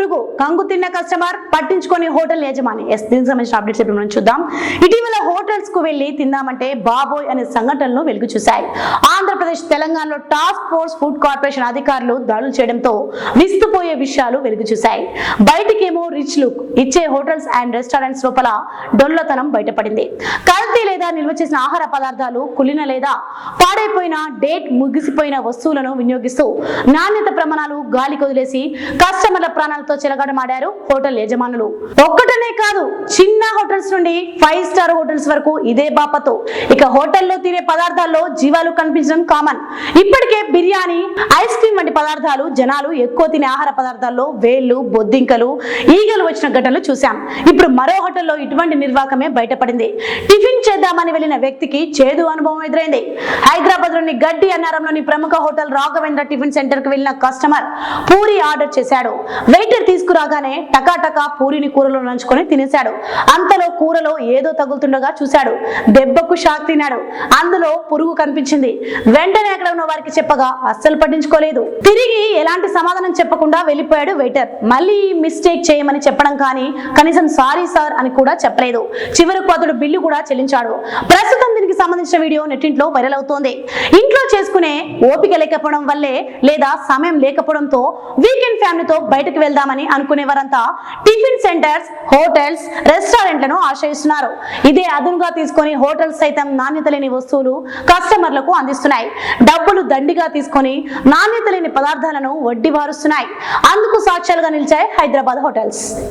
పురుగు కంగు తిన్న కస్టమర్ పట్టించుకొని హోటల్ యజమాని. ఎస్ దీనికి సంబంధించిన అప్డేట్స్ ఇప్పుడు మనం చూద్దాం. ఇటీవల హోటల్ కు వెళ్ళి తిందామంటే బాబోయ్ అనే సంఘటనలు వెలుగు చూశాయి. ఆంధ్రప్రదేశ్ తెలంగాణలో టాస్క్ ఫోర్స్ ఫుడ్ కార్పొరేషన్ అధికారులు దాడులు చేయడంతో విస్తుపోయే విషయాలు వెలుగు చూశాయి. బయటికేమో రిచ్ లుక్ ఇచ్చే హోటల్స్ అండ్ రెస్టారెంట్స్ లోపల డొల్లతనం బయటపడింది. కల్తీ లేదా నిల్వ చేసిన ఆహార పదార్థాలు కులిన లేదా పాడైపోయిన డేట్ ముగిసిపోయిన వస్తువులను వినియోగిస్తూ నాణ్యత ప్రమాణాలు గాలికి వదిలేసి కస్టమర్ల ప్రాణాలతో చెలగాటమాడారు హోటల్ యజమానులు. ఒక్కటనే కాదు చిన్న హోటల్స్ నుండి ఫైవ్ స్టార్ హోటల్స్ వరకు ఇదే బాపతో. ఇక హోటల్లో తినే పదార్థాల్లో జీవాలు కనిపించడం కామన్ ఇప్పటికే బిర్యానీ ఐస్ క్రీమ్ వంటి పదార్థాలు జనాలు ఎక్కువ తినే ఆహార పదార్థాల్లో వేళ్ళు బొద్దింకలు ఈగలు వచ్చిన ఘటనలు చూశాం. ఇప్పుడు మరో హోటల్లో ఇటువంటి నిర్వాకమే బయటపడింది. టిఫిన్ చేద్దామని వెళ్ళిన వ్యక్తికి చేదు అనుభవం ఎదురైంది. హైదరాబాద్లోని గడ్డి అన్నారంలోని ప్రముఖ హోటల్ రాఘవేంద్ర టిఫిన్ సెంటర్కు వెళ్ళిన కస్టమర్ పూరి ఆర్డర్ చేశాడు. వెయిటర్ తీసుకురాగానే టకాటకా పూరిని కూరలో నంచుకొని తినేశాడు. అంతలో కూరలో ఏదో తగులుతుండగా చూశాడు. దెబ్బకు షాక్ తిన్నాడు. అందులో పురుగు కనిపించింది. వెంటనే అక్కడ ఉన్న వారికి చెప్పగా అస్సలు పట్టించుకోలేదు. తిరిగి ఎలాంటి సమాధానం చెప్పకుండా వెళ్ళిపోయాడు వెయిటర్. మళ్ళీ మిస్టేక్ చేయమని చెప్పడం కానీ కనీసం సారీ సార్ అని కూడా చెప్పలేదు. చివరకు అతడు బిల్లు కూడా చెల్లించాడు. ప్రస్తుతం దీనికి సంబంధించిన వీడియో నెట్టింట్లో వైరల్ అవుతోంది. ఇంట్లో చేసుకునే ఓపిక లేకపోవడం వల్లే లేదా సమయం లేకపోవడంతో వీకెండ్ ఫ్యామిలీతో బయటకు వెళ్దామని అనుకునే వారంతా టిఫిన్ సెంటర్స్ హోటల్స్ రెస్టారెంట్లను ఆశ్రయిస్తున్నారు. ఇదే అదునుగా తీసుకొని హోటల్స్ సైతం నాణ్యత లేని వస్తువులు కస్టమర్లకు అందిస్తున్నాయి. డబ్బులు దండిగా తీసుకొని నాణ్యత లేని పదార్థాలను వడ్డీ వారుస్తున్నాయి. అందుకు సాక్ష్యాలుగా నిలిచాయి హైదరాబాద్ హోటల్స్.